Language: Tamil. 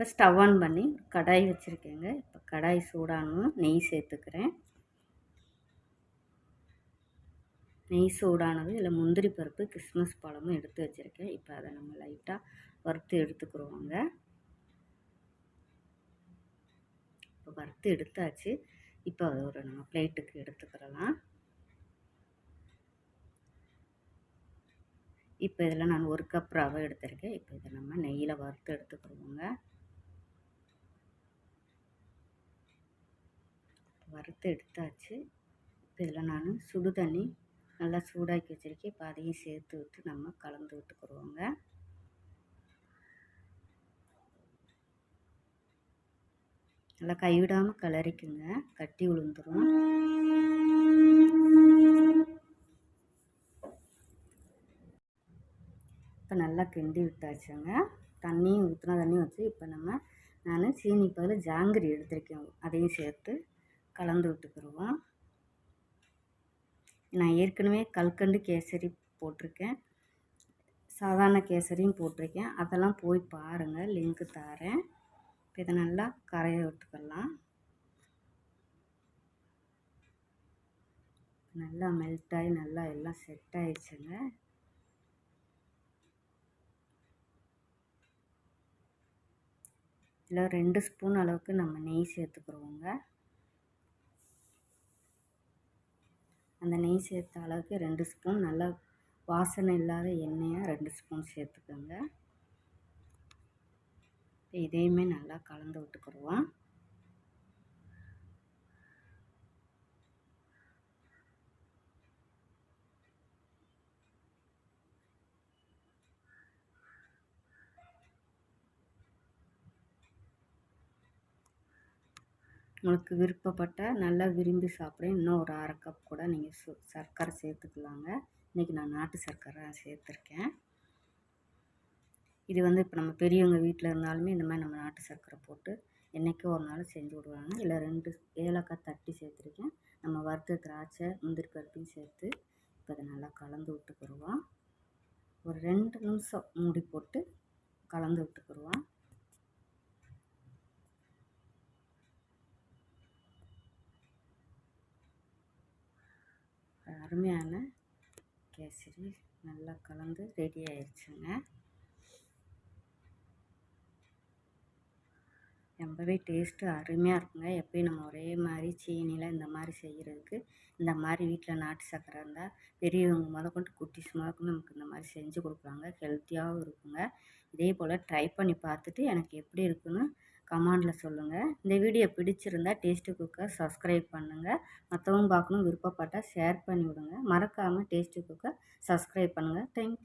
இப்போ ஸ்டவ் ஆன் பண்ணி கடாய் வச்சுருக்கேங்க. இப்போ கடாய் சூடானதும் நெய் சேர்த்துக்கிறேன். நெய் சூடானது இல்லை முந்திரி பருப்பு கிறிஸ்மஸ் பழமும் எடுத்து வச்சுருக்கேன். இப்போ அதை நம்ம லைட்டாக வறுத்து எடுத்துக்கிறோங்க. இப்போ வறுத்து எடுத்தாச்சு. இப்போ அதை ஒரு நம்ம பிளேட்டுக்கு எடுத்துக்கிறலாம். இப்போ இதில் நான் ஒரு கப் ரவை எடுத்திருக்கேன். இப்போ இதை நம்ம நெய்யில் வறுத்து எடுத்துக்கிறோங்க வறுத்து எடுத்தாச்சு. இப்போ இதில் நான் சுடு தண்ணி நல்லா சூடாக்கி வச்சுருக்கேன். இப்போ அதையும் சேர்த்து விட்டு நம்ம கலந்து விட்டுக்குருவோங்க நல்லா கைவிடாமல் கலரிக்குங்க கட்டி விழுந்துடும் இப்போ நல்லா கிண்டி விட்டாச்சுங்க. தண்ணியும் ஊற்றினா தண்ணியும் வச்சு இப்போ நம்ம நான் சீனி பதில் ஜாங்கிரி எடுத்திருக்கேன். அதையும் சேர்த்து கலந்து விட்டுக்கிடுவோம் நான் ஏற்கனவே கல்கண்டு கேசரி போட்டிருக்கேன். சாதாரண கேசரியும் போட்டிருக்கேன். அதெல்லாம் போய் பாருங்கள் லிங்க்கு தரேன். இப்போ இதை நல்லா கரைய விட்டுக்கலாம். நல்லா மெல்ட் ஆகி நல்லா எல்லாம் செட் ஆயிடுச்சுங்க. இதில் ரெண்டு ஸ்பூன் அளவுக்கு நம்ம நெய் சேர்த்துக்குருவோங்க. அந்த நெய் சேர்த்த அளவுக்கு ரெண்டு ஸ்பூன் நல்லா வாசனை இல்லாத எண்ணெயாக ரெண்டு ஸ்பூன் சேர்த்துக்கோங்க. இதையுமே நல்லா கலந்து விட்டுக்கிடுவோம் உங்களுக்கு விருப்பப்பட்ட நல்லா விரும்பி சாப்பிட இன்னும் ஒரு அரை கப் கூட நீங்கள் சு சர்க்கரை சேர்த்துக்கலாங்க. இன்றைக்கி நான் நாட்டு சர்க்கரை சேர்த்துருக்கேன். இது வந்து இப்போ நம்ம பெரியவங்க வீட்டில் இருந்தாலுமே இந்த மாதிரி நம்ம நாட்டு சர்க்கரை போட்டு என்றைக்கோ ஒரு நாள் செஞ்சு விடுவாங்க. இல்லை ரெண்டு ஏலக்காய் தட்டி சேர்த்துருக்கேன். நம்ம வறுத்த திராட்சை முந்திரி பருப்பையும் சேர்த்து இப்போ அதை நல்லா கலந்து விட்டுக்குருவோம் ஒரு ரெண்டு நிமிஷம் மூடி போட்டு கலந்து விட்டுக்குருவோம் அருமையான கேசரி நல்லா கலந்து ரெடி ஆயிடுச்சுங்க ரொம்பவே டேஸ்ட்டு அருமையாக இருக்குங்க. எப்பயும் நம்ம ஒரே மாதிரி சீனியில் இந்த மாதிரி செய்கிறதுக்கு இந்த மாதிரி வீட்டில் நாட்டு சக்கரை இருந்தால் பெரியவங்க முத கொண்டு குட்டிஸ் முதற்கொண்டு நமக்கு இந்த மாதிரி செஞ்சு கொடுக்குறாங்க ஹெல்த்தியாகவும் இருக்குங்க. இதே போல் ட்ரை பண்ணி பார்த்துட்டு எனக்கு எப்படி இருக்குன்னு கமெண்டில் சொல்லுங்கள் இந்த வீடியோ பிடிச்சிருந்தா டேஸ்ட்டு குக்கர் சப்ஸ்கிரைப் பண்ணுங்கள் மற்றவங்க பார்க்கணும் விருப்பப்பட்டால் ஷேர் பண்ணிவிடுங்க. மறக்காமல் டேஸ்ட்டு குக்கர் சப்ஸ்கிரைப் பண்ணுங்கள் தேங்க்யூ